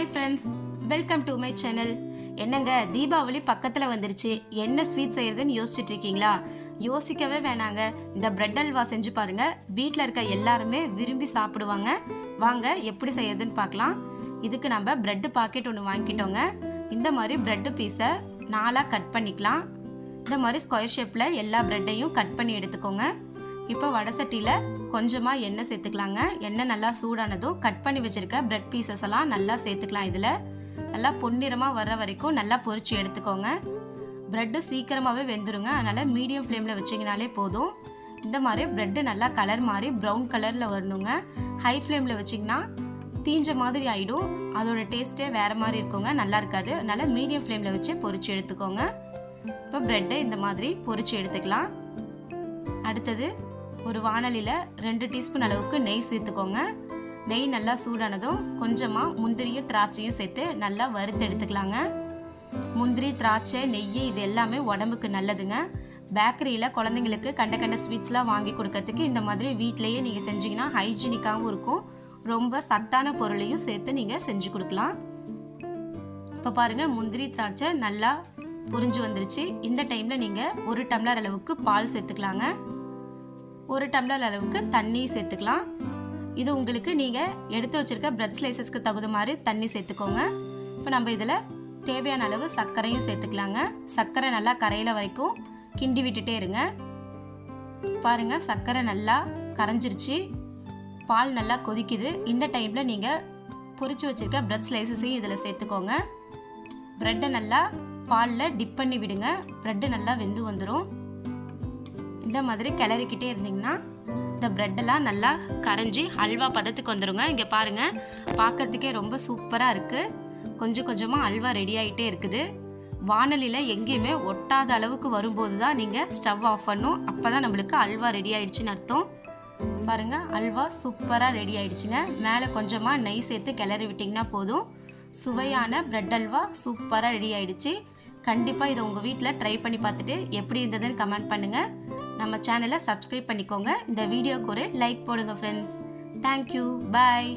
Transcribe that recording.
Hi friends welcome to my channel என்னங்க தீபாவளி பக்கத்தில் வந்துருச்சு. என்ன ஸ்வீட் செய்யறதுன்னு யோசிச்சுட்டு இருக்கீங்களா? யோசிக்கவே வேணாங்க. இந்த பிரெட் அல்வா செஞ்சு பாருங்க. வீட்டில் இருக்க எல்லாருமே விரும்பி சாப்பிடுவாங்க. வாங்க எப்படி செய்யறதுன்னு பார்க்கலாம். இதுக்கு நம்ம பிரெட் பாக்கெட் ஒன்று வாங்கிட்டோங்க. இந்த மாதிரி பிரெட்டு பீஸை நாலாக கட் பண்ணிக்கலாம். இந்த மாதிரி ஸ்கொயர் ஷேப்பில் எல்லா பிரெட்டையும் கட் பண்ணி எடுத்துக்கோங்க. இப்போ வடை சட்டியில் கொஞ்சமாக எண்ணெய் சேர்த்துக்கலாங்க. எண்ணெய் நல்லா சூடானதும் கட் பண்ணி வச்சுருக்க ப்ரெட் பீசஸ் எல்லாம் நல்லா சேர்த்துக்கலாம் இதில். நல்லா பொன்னிறமாக வர்ற வரைக்கும் நல்லா பொரிச்சு எடுத்துக்கோங்க. ப்ரெட்டு சீக்கிரமாகவே வெந்துருங்க. அதனால் மீடியம் ஃப்ளேமில் வச்சிங்கனாலே போதும். இந்த மாதிரி ப்ரெட்டு நல்லா கலர் மாதிரி ப்ரௌன் கலரில் வரணுங்க. ஹை ஃப்ளேமில் வச்சிங்கன்னா தீஞ்ச மாதிரி ஆகிடும் அதோட டேஸ்ட்டே வேறு மாதிரி இருக்குங்க. நல்லா இருக்காது. அதனால் மீடியம் ஃப்ளேமில் வச்சு பொரிச்சு எடுத்துக்கோங்க. இப்போ ப்ரெட்டை இந்த மாதிரி பொரிச்சு எடுத்துக்கலாம். அடுத்தது ஒரு வாணலியில் ரெண்டு டீஸ்பூன் அளவுக்கு நெய் சேர்த்துக்கோங்க. நெய் நல்லா சூடானதும் கொஞ்சமாக முந்திரியும் திராட்சையும் சேர்த்து நல்லா வறுத்து எடுத்துக்கலாங்க. முந்திரி திராட்சை நெய் இது எல்லாமே உடம்புக்கு நல்லதுங்க. பேக்கரியில் குழந்தைங்களுக்கு கண்ட கண்ட ஸ்வீட்ஸ்லாம் வாங்கி கொடுக்கறதுக்கு இந்த மாதிரி வீட்லேயே நீங்கள் செஞ்சீங்கன்னா ஹைஜீனிக்காகவும் இருக்கும். ரொம்ப சத்தான பொருளையும் சேர்த்து நீங்கள் செஞ்சு கொடுக்கலாம். இப்போ பாருங்கள் முந்திரி திராட்சை நல்லா புரிஞ்சு வந்துருச்சு. இந்த டைமில் நீங்கள் ஒரு டம்ளர் அளவுக்கு பால் சேர்த்துக்கலாங்க. ஒரு டம்ளர் அளவுக்கு தண்ணி சேர்த்துக்கலாம். இது உங்களுக்கு நீங்கள் எடுத்து வச்சுருக்க பிரெட் ஸ்லைசஸ்க்கு தகுந்த மாதிரி தண்ணி சேர்த்துக்கோங்க. இப்போ நம்ம இதில் தேவையான அளவு சர்க்கரையும் சேர்த்துக்கலாங்க. சர்க்கரை நல்லா கரையில் வரைக்கும் கிண்டி விட்டுட்டே இருங்க. பாருங்கள் சர்க்கரை நல்லா கரைஞ்சிருச்சு. பால் நல்லா கொதிக்குது. இந்த டைமில் நீங்கள் பொறிச்சு வச்சிருக்க பிரெட் ஸ்லைசஸையும் இதில் சேர்த்துக்கோங்க. ப்ரெட்டை நல்லா பாலில் டிப் பண்ணி விடுங்க. ப்ரெட்டு நல்லா வெந்து வந்துடும் இந்த மாதிரி கிளறிக்கிட்டே இருந்தீங்கன்னா இந்த ப்ரெட்டெல்லாம் நல்லா கரைஞ்சி அல்வா பதத்துக்கு வந்துடுங்க இங்கே பாருங்கள் பார்க்கறதுக்கே ரொம்ப சூப்பராக இருக்குது கொஞ்சம் கொஞ்சமாக அல்வா ரெடி ஆகிட்டே இருக்குது. வானலியில் எங்கேயுமே ஒட்டாத அளவுக்கு வரும்போது தான் நீங்கள் ஸ்டவ் ஆஃப் பண்ணும். அப்போ தான் நம்மளுக்கு அல்வா ரெடி ஆயிடுச்சுன்னு அர்த்தம். பாருங்கள் அல்வா சூப்பராக ரெடி ஆயிடுச்சுங்க. மேலே கொஞ்சமாக நெய் சேர்த்து கிளறி விட்டிங்கன்னா போதும். சுவையான ப்ரெட் அல்வா சூப்பராக ரெடி ஆயிடுச்சு. கண்டிப்பாக இதை உங்கள் வீட்டில் ட்ரை பண்ணி பார்த்துட்டு எப்படி இருந்ததுன்னு கமெண்ட் பண்ணுங்கள் நம்ம சேனலை சப்ஸ்கிரைப் பண்ணிக்கோங்க. இந்த வீடியோக்கு ஒரு லைக் போடுங்க ஃப்ரெண்ட்ஸ் தேங்க்யூ பாய்